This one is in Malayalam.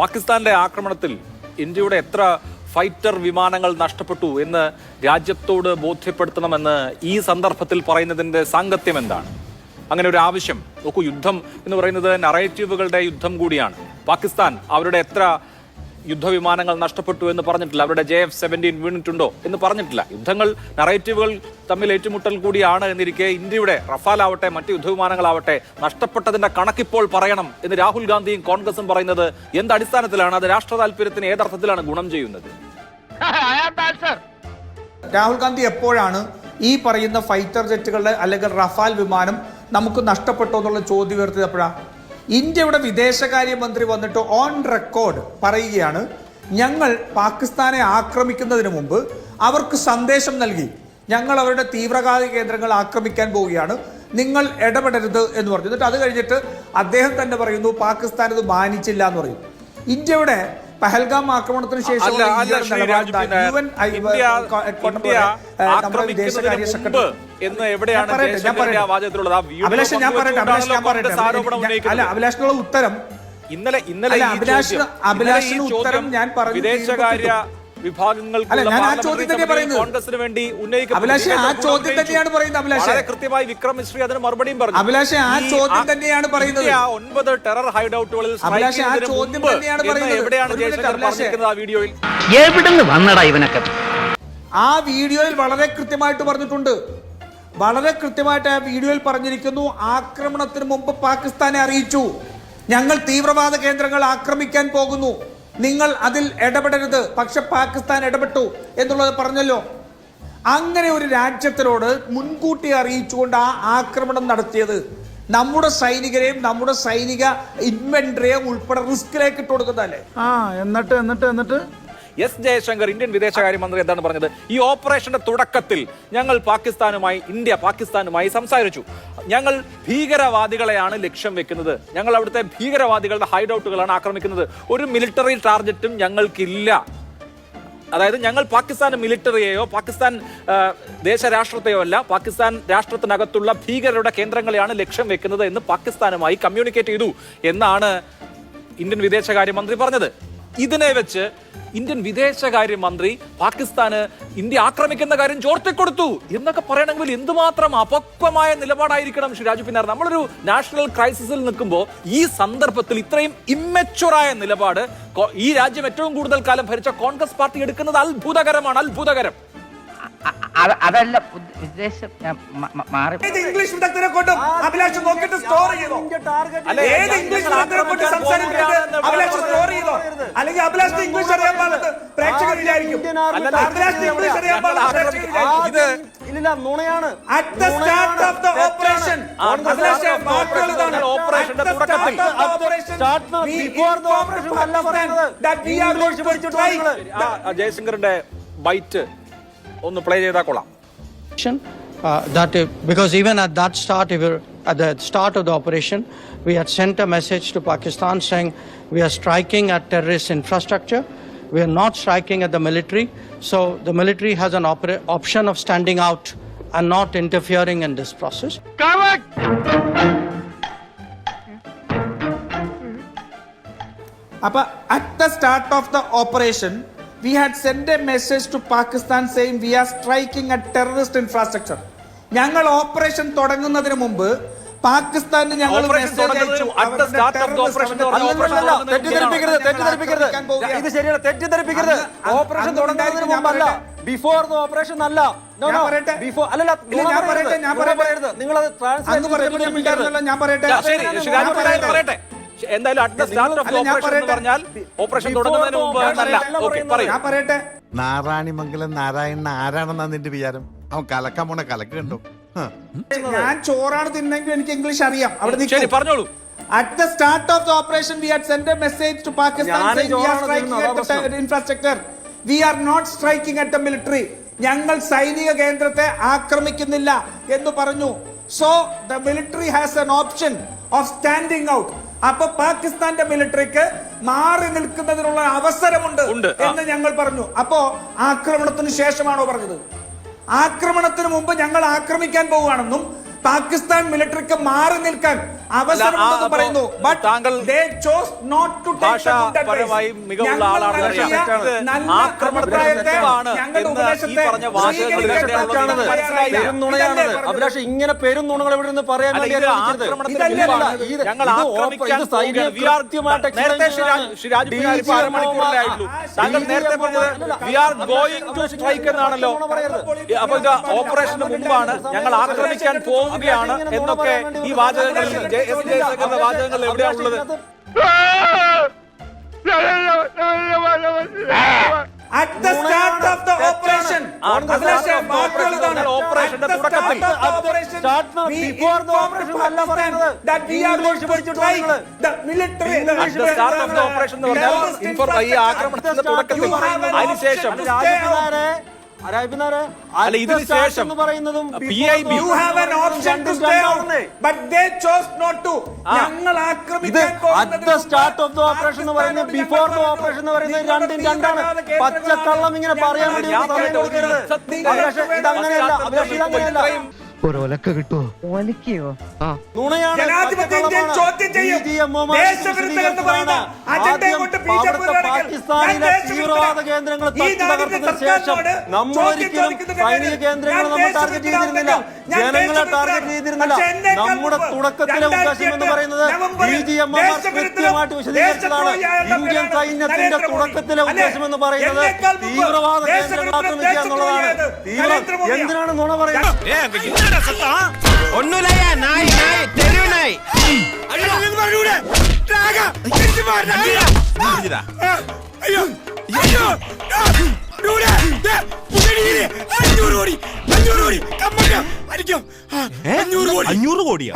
പാകിസ്ഥാന്റെ ആക്രമണത്തിൽ ഇന്ത്യയുടെ എത്ര ഫൈറ്റർ വിമാനങ്ങൾ നഷ്ടപ്പെട്ടു എന്ന് രാജ്യത്തോട് ബോധ്യപ്പെടുത്തണമെന്ന് ഈ സന്ദർഭത്തിൽ പറയുന്നതിന്റെ സാങ്കത്യം എന്താണ്? അങ്ങനെ ഒരു ആവശ്യം. നോക്കൂ യുദ്ധം എന്ന് പറയുന്നത് നറേറ്റീവുകളുടെ യുദ്ധം കൂടിയാണ്. പാകിസ്ഥാൻ അവരുടെ എത്ര യുദ്ധവിമാനങ്ങൾ നഷ്ടപ്പെട്ടു എന്ന് പറഞ്ഞിട്ടില്ല. അവരുടെ ജെ എഫ് സെവന്റീൻ വീണിട്ടുണ്ടോ എന്ന് പറഞ്ഞിട്ടില്ല. യുദ്ധങ്ങൾ നറേറ്റീവുകൾ തമ്മിൽ ഏറ്റുമുട്ടൽ കൂടിയാണ് എന്നിരിക്കെ ഇന്ത്യയുടെ റഫാലാവട്ടെ മറ്റ് യുദ്ധവിമാനങ്ങളാവട്ടെ നഷ്ടപ്പെട്ടതിന്റെ കണക്കിപ്പോൾ പറയണം എന്ന് രാഹുൽ ഗാന്ധിയും കോൺഗ്രസും പറയുന്നത് എന്ത് അടിസ്ഥാനത്തിലാണ്? അത് രാഷ്ട്ര താല്പര്യത്തിന് ഏതർത്ഥത്തിലാണ് ഗുണം ചെയ്യുന്നത്? രാഹുൽ ഗാന്ധി എപ്പോഴാണ് ഈ പറയുന്ന ഫൈറ്റർ ജെറ്റുകളുടെ അല്ലെങ്കിൽ റഫാൽ വിമാനം നമുക്ക് നഷ്ടപ്പെട്ടോ എന്നുള്ള ചോദ്യം ഉയർത്തിയത് എപ്പോഴാ? ഇന്ത്യയുടെ വിദേശകാര്യമന്ത്രി വന്നിട്ട് ഓൺ റെക്കോർഡ് പറയുകയാണ്. ഞങ്ങൾ പാകിസ്ഥാനെ ആക്രമിക്കുന്നതിന് മുമ്പ് അവർക്ക് സന്ദേശം നൽകി. ഞങ്ങൾ അവരുടെ തീവ്രവാദ കേന്ദ്രങ്ങൾ ആക്രമിക്കാൻ പോവുകയാണ്. നിങ്ങൾ ഇടപെടരുത് എന്ന് പറഞ്ഞു. എന്നിട്ട് അത് കഴിഞ്ഞിട്ട് അദ്ദേഹം തന്നെ പറയുന്നു പാകിസ്ഥാൻ ഇത് മാനിച്ചില്ല എന്ന് പറയും. ഇന്ത്യയുടെ പഹൽഗാം ആക്രമണത്തിന് ശേഷം എന്ന് എവിടെയാണ് ഞാൻ പറയട്ടെ അല്ല അഭിലാഷിനുള്ള ഉത്തരം. ഇന്നലെ ഇന്നലെ അഭിലാഷ് അഭിലാഷിന് ഉത്തരം ഞാൻ പറഞ്ഞു വിദേശകാര്യ തീർന്നിട്ടും. വിഭാഗങ്ങൾക്കുള്ള അല്ല, ഞാൻ ആ ചോദ്യം തന്നെ സമിതിയിൽ പറയുന്നത്. കോൺഗ്രസിന് വേണ്ടി ഉന്നയിക്കപ്പെട്ടു. ആ ചോദ്യം തന്നെയാണ് പറയുന്നത്, അഭിലാഷേ. വളരെ കൃത്യമായി വിക്രം മിശ്രി അതിന് മറുപടിയും പറഞ്ഞു അഭിലാഷേ, ആ ചോദ്യം തന്നെയാണ് പറയുന്നത്. ഒൻപത് ടെറർ. എവിടെയാണ് ജയശങ്കർ പറഞ്ഞിരിക്കുന്നത് ആ വീഡിയോയിൽ എവിടുന്ന് വന്നടാ ഇവനൊക്കെ ആ വീഡിയോയിൽ വളരെ കൃത്യമായിട്ട് പറഞ്ഞിട്ടുണ്ട് വളരെ കൃത്യമായിട്ട് ആ വീഡിയോയിൽ പറഞ്ഞിരിക്കുന്നു ആക്രമണത്തിന് മുമ്പ് പാകിസ്ഥാനെ അറിയിച്ചു ഞങ്ങൾ തീവ്രവാദ കേന്ദ്രങ്ങൾ ആക്രമിക്കാൻ പോകുന്നു നിങ്ങൾ അതിൽ ഇടപെടരുത്. പക്ഷെ പാകിസ്ഥാൻ ഇടപെട്ടു എന്നുള്ളത് പറഞ്ഞല്ലോ. അങ്ങനെ ഒരു രാജ്യത്തിനോട് മുൻകൂട്ടി അറിയിച്ചുകൊണ്ട് ആ ആക്രമണം നടത്തിയത്. നമ്മുടെ സൈനികരെയും നമ്മുടെ സൈനിക ഇൻവെന്ററിയെയും ഉൾപ്പെടെ റിസ്കിലേക്ക് ഇട്ട് കൊടുക്കുന്നതല്ലേ? ആ എന്നിട്ട് എന്നിട്ട് എന്നിട്ട്? എസ് ജയശങ്കർ ഇന്ത്യൻ വിദേശകാര്യമന്ത്രി എന്താണ് പറഞ്ഞത്? ഈ ഓപ്പറേഷന്റെ തുടക്കത്തിൽ ഞങ്ങൾ പാകിസ്ഥാനുമായി ഇന്ത്യ പാകിസ്ഥാനുമായി സംസാരിച്ചു. ഞങ്ങൾ ഭീകരവാദികളെയാണ് ലക്ഷ്യം വെക്കുന്നത്. ഞങ്ങൾ അവിടുത്തെ ഭീകരവാദികളുടെ ഹൈഡ് ഔട്ടുകളാണ് ആക്രമിക്കുന്നത്. ഒരു മിലിറ്ററി ടാർഗറ്റും ഞങ്ങൾക്കില്ല. അതായത് ഞങ്ങൾ പാകിസ്ഥാൻ മിലിറ്ററിയെയോ പാകിസ്ഥാൻ ദേശരാഷ്ട്രത്തെയോ അല്ല പാകിസ്ഥാൻ രാഷ്ട്രത്തിനകത്തുള്ള ഭീകരരുടെ കേന്ദ്രങ്ങളെയാണ് ലക്ഷ്യം വെക്കുന്നത് എന്ന് പാകിസ്ഥാനുമായി കമ്മ്യൂണിക്കേറ്റ് ചെയ്തു എന്നാണ് ഇന്ത്യൻ വിദേശകാര്യമന്ത്രി പറഞ്ഞത്. ഇതിനെ വെച്ച് ഇന്ത്യൻ വിദേശകാര്യമന്ത്രി പാകിസ്ഥാന് ഇന്ത്യ ആക്രമിക്കുന്ന കാര്യം ചോർത്തിക്കൊടുത്തു എന്നൊക്കെ പറയണമെങ്കിൽ എന്തുമാത്രം അപക്വമായ നിലപാടായിരിക്കണം ശ്രീ രാജു പിന്നാർ. നമ്മളൊരു നാഷണൽ ക്രൈസിസിൽ നിൽക്കുമ്പോൾ ഈ സന്ദർഭത്തിൽ ഇത്രയും ഇമ്മച്ചുറായ നിലപാട് ഈ രാജ്യം ഏറ്റവും കൂടുതൽ കാലം ഭരിച്ച കോൺഗ്രസ് പാർട്ടി എടുക്കുന്നത് അത്ഭുതകരമാണ് അത്ഭുതകരം. അതല്ല ഉദ്ദ- ഉദ്ദേശം ഞാൻ മാറി ഇംഗ്ലീഷ് വിദഗ്ധരെ കൊണ്ടും അഭിലാഷ് നോക്കിട്ട് സ്റ്റോർ ചെയ്തോ? ഏത് ഇംഗ്ലീഷ് വിദഗ്ധരെ കൊണ്ട് സംസാരിക്കുന്നത് അഭിലാഷ് സ്റ്റോർ ചെയ്തോ? അല്ലെങ്കിൽ അഭിലാഷ് ഇംഗ്ലീഷ് അറിയാൻ പാടുന്നത് പ്രേക്ഷകർ വിചാരിക്കും. അഭിലാഷ് ഇംഗ്ലീഷ് അറിയാൻ പാടുന്നത് പ്രേക്ഷകർ വിചാരിക്കും. ഇത് ഇല്ല നുണയാണ്. At the start of the operation, Abhilash വാക്കുകൾ ഇതാണ്. ഓപ്പറേഷന്റെ തുടക്കത്തിൽ. അല്ല പറയുന്നത്. strike നിങ്ങൾ. ആ, ആ, ജയശങ്കറിന്റെ ബൈറ്റ് ഒന്ന് പ്ലേ ചെയ്താൽ കൊള്ളാം Uh, that uh, because even at that start, if you're- at the start of the operation, we had sent a message to Pakistan saying we are striking at terrorist infrastructure. We are not striking at the military. So the military has an opera- option of standing out and not interfering in this process. അപ്പൊ at the start of the operation we had send a message to Pakistan same we are striking at terrorist infrastructure ഞങ്ങൾ ഓപ്പറേഷൻ തുടങ്ങുന്നതിന് മുമ്പ് പാകിസ്ഥാന് ഞങ്ങൾ തെറ്റിദ്ധരിപ്പിക്കരുത്. തെറ്റിദ്ധരിപ്പിക്കരുത്. ഇത് ശരിയാണ് തെറ്റിദ്ധരിപ്പിക്കരുത്. ഓപ്പറേഷൻ തുടങ്ങുന്നതിന് ഞാൻ മുമ്പല്ല. പറയട്ടെ. ബിഫോർ ദ ഓപ്പറേഷൻ അല്ല. ഇല്ല, നുണ ഞാൻ. പറയട്ടെ, എന്തായാലും at the start of operation എന്ന് പറഞ്ഞാൽ ഓപ്പറേഷൻ തുടങ്ങുന്നതിന് മുമ്പ് എന്നല്ല. അല്ല ഓക്കെ പറയുന്നത്. ഞാൻ പറയട്ടെ. നാരായണിമംഗലം നാരായണൻ ആരാണെന്നാ നിന്റെ വിചാരം? അവൻ കലക്കാൻ പോണ കലക്ക് കണ്ടു? ഞാൻ ചോറാണ് തിന്നെങ്കിൽ എനിക്ക് ഇംഗ്ലീഷ് അറിയാം. അവിടെ. പറഞ്ഞോളൂ. At the start of the operation, we had sent a message to Pakistan saying we are striking at the infrastructure. We are not striking at the military. ഞങ്ങൾ സൈനിക കേന്ദ്രത്തെ ആക്രമിക്കുന്നില്ല എന്ന് പറഞ്ഞു. So the military has an option of standing out അപ്പൊ പാകിസ്ഥാന്റെ മിലിറ്ററിക്ക് മാറി നിൽക്കുന്നതിനുള്ള അവസരമുണ്ട് എന്ന് ഞങ്ങൾ പറഞ്ഞു. അപ്പോ ആക്രമണത്തിന് ശേഷമാണോ പറഞ്ഞത്? ആക്രമണത്തിന് മുമ്പ് ഞങ്ങൾ ആക്രമിക്കാൻ പോവുകയാണെന്നും പാകിസ്ഥാൻ മിലിറ്ററിക്ക് മാറി നിൽക്കാൻ അവസരമുണ്ടെന്ന് അപ്പോ പറയുന്നു. ബട്ട് താങ്കൾ chose not to take? Abhilash ഇങ്ങനെ പെരും നുണകൾ ഇവിടെ നിന്ന് പറയാൻ പോകുന്നത് നേരത്തെ. താങ്കൾ പറഞ്ഞത് എന്നാണല്ലോ അപ്പൊ ഇത് ഓപ്പറേഷന് മുമ്പാണ് ഞങ്ങൾ ആക്രമിക്കാൻ ഭൂമിയാണ് എന്നൊക്കെ ഈ വാചകങ്ങളിൽ എവിടെയാണുള്ളത്? അതിനുശേഷം കിട്ടുമോ അല്ല, ഇതിന് ശേഷം out, but they chose ഞങ്ങൾ ആക്രമിക്കാൻ സ്റ്റാർട്ട് ഓഫ് ദ ഓപ്പറേഷൻ എന്ന് പറയുന്നത് ബിഫോർ ദ ഓപ്പറേഷൻ എന്ന് പറയുന്നത് നിങ്ങളുടെ രണ്ടും രണ്ടാണ്. പച്ചക്കള്ളം ഇങ്ങനെ പറയാൻ വേണ്ടി സമയം ഒരു കൊടുക്കരുത് യുദ്ധത്തിന്റെ അഭിലാഷ് ഇതങ്ങനെയല്ല അഭിലാഷ് ഇതങ്ങനെയല്ല. ഇത്രയും ഒലിക്കോ നുണയാണ് ജനാധിപത്യ തീവ്രവാദ കേന്ദ്രങ്ങൾ തകർത്തതിന് ശേഷം നമ്മൾ സൈനിക കേന്ദ്രങ്ങൾ നമ്മൾ ടാർഗറ്റ് ചെയ്തിരുന്നില്ല. ജനങ്ങളെ ടാർഗറ്റ് ചെയ്തിരുന്നില്ല. നമ്മുടെ തുടക്കത്തിലെ ഉദ്ദേശം എന്ന് പറയുന്നത് ബി ജി എം എമാർ കൃത്യമായിട്ട് വിശദീകരിച്ചതാണ്. ഇന്ത്യൻ സൈന്യത്തിന്റെ തുടക്കത്തിലെ ഉദ്ദേശം എന്ന് പറയുന്നത് തീവ്രവാദ കേന്ദ്രങ്ങൾ ആക്രമിക്കുക എന്നുള്ളതാണ്. തീവ്ര എന്തിനാണ് നുണ പറയുന്നത്? ഒന്നുമില്ല നായി നായി തെരുവ് നായി. അഞ്ഞൂറ് കോടിയാ?